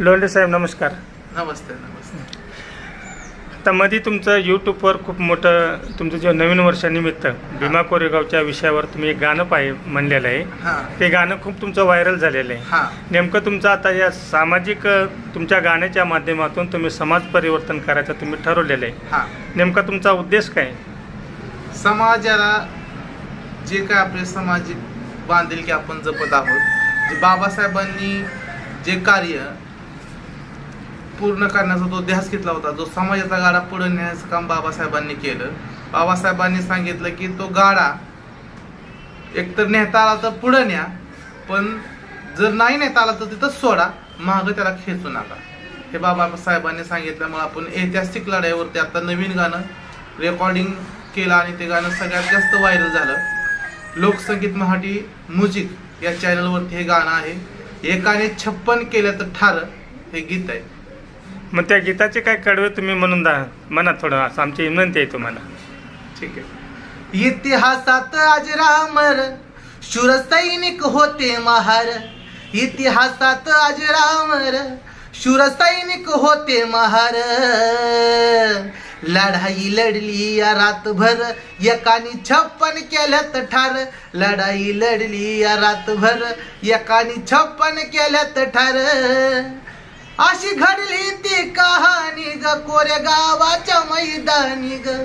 लोंढे साहेब नमस्कार. नमस्ते नमस्ते. आता मध्ये तुमचं यूट्यूबवर खूप मोठं तुमचं जे नवीन वर्षानिमित्त भीमा कोरेगावच्या विषयावर तुम्ही एक गाणं पाहि म्हणलेलं आहे. ते गाणं खूप तुमचं व्हायरल झालेलं आहे. नेमकं तुमचं आता या सामाजिक तुमच्या गाण्याच्या माध्यमातून तुम्ही समाज परिवर्तन करायचं तुम्ही ठरवलेलं आहे. नेमका तुमचा उद्देश काय? समाजाला जे काय आपले सामाजिक बांधिलकी आपण जपत आहोत जे बाबासाहेबांनी जे कार्य पूर्ण करण्याचा जो ध्यास घेतला होता. जो समाजाचा गाडा पुढे नेण्याचं काम बाबासाहेबांनी केलं. बाबासाहेबांनी सांगितलं की तो गाडा एकतर नेता आला तर पुढे न्या पण जर नाही नेता आला तर तिथं सोडा मागं त्याला खेचू नका. हे बाबासाहेबांनी सांगितल्यामुळे आपण ऐतिहासिक लढाईवरती आता नवीन गाणं रेकॉर्डिंग केलं आणि ते गाणं सगळ्यात जास्त व्हायरल झालं. लोकसंगीत मराठी म्युझिक या चॅनलवरती हे गाणं आहे. एकाने छप्पन केलं तर ठार हे गीत आहे. मग त्या गीताचे काय कडवे तुम्ही म्हणून दा म्हणा थोडं असं आमची विनंती आहे तुम्हाला. ठीक आहे. इतिहासात अजरामर शूर सैनिक होते महार. इतिहासात अजरामर शूर सैनिक होते महार. लढाई लढली या रातभर एकानी छप्पन केल्यात ठार. लढाई लढली या रातभर एकानी छप्पन केल्यात ठार. अशी घडली ती कहाणी ग. कोऱ्या गावाच्या मैदानी ग.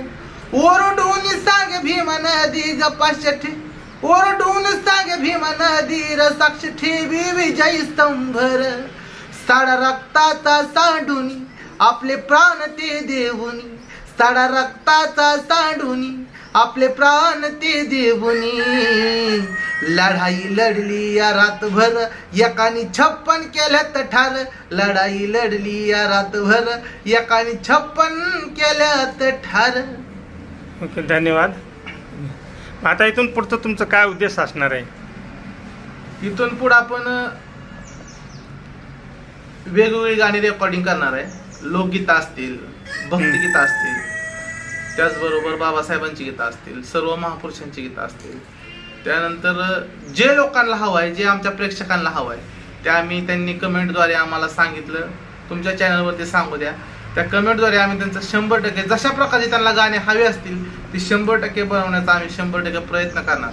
ओरडून सांग भीम नदी ग पाचशे ओरडून सांग भीम नदी र साक्ष ठेवी विजय स्तंभर साडा रक्ताचा सांडूनी आपले प्राण ते देऊनी. साडा रक्ताचा सांडूनी आपले प्राण ते देऊनी. लढाई लढली या रातभर एकानी छप्पन केल्यात ठार. लढाई लढली या रातभर एकानी छप्पन केल्यात ठार. ओके धन्यवाद. आता इथून पुढचं तुमचं काय उद्देश असणार आहे? इथून पुढे आपण वेगवेगळी गाणी रेकॉर्डिंग करणार आहे. लोकगीतं असतील भक्तिगीतं असतील त्याचबरोबर बाबासाहेबांची गीतं असतील सर्व महापुरुषांची गीतं असतील. त्यानंतर जे लोकांना हवं आहे जे आमच्या प्रेक्षकांना हवं आहे ते आम्ही त्यांनी कमेंटद्वारे आम्हाला सांगितलं. तुमच्या चॅनलवरती सांगू द्या. त्या कमेंटद्वारे आम्ही त्यांचं शंभर टक्के जशा प्रकारे त्यांना गाणे हवे असतील ती शंभर टक्के बनवण्याचा आम्ही शंभर टक्के प्रयत्न करणार.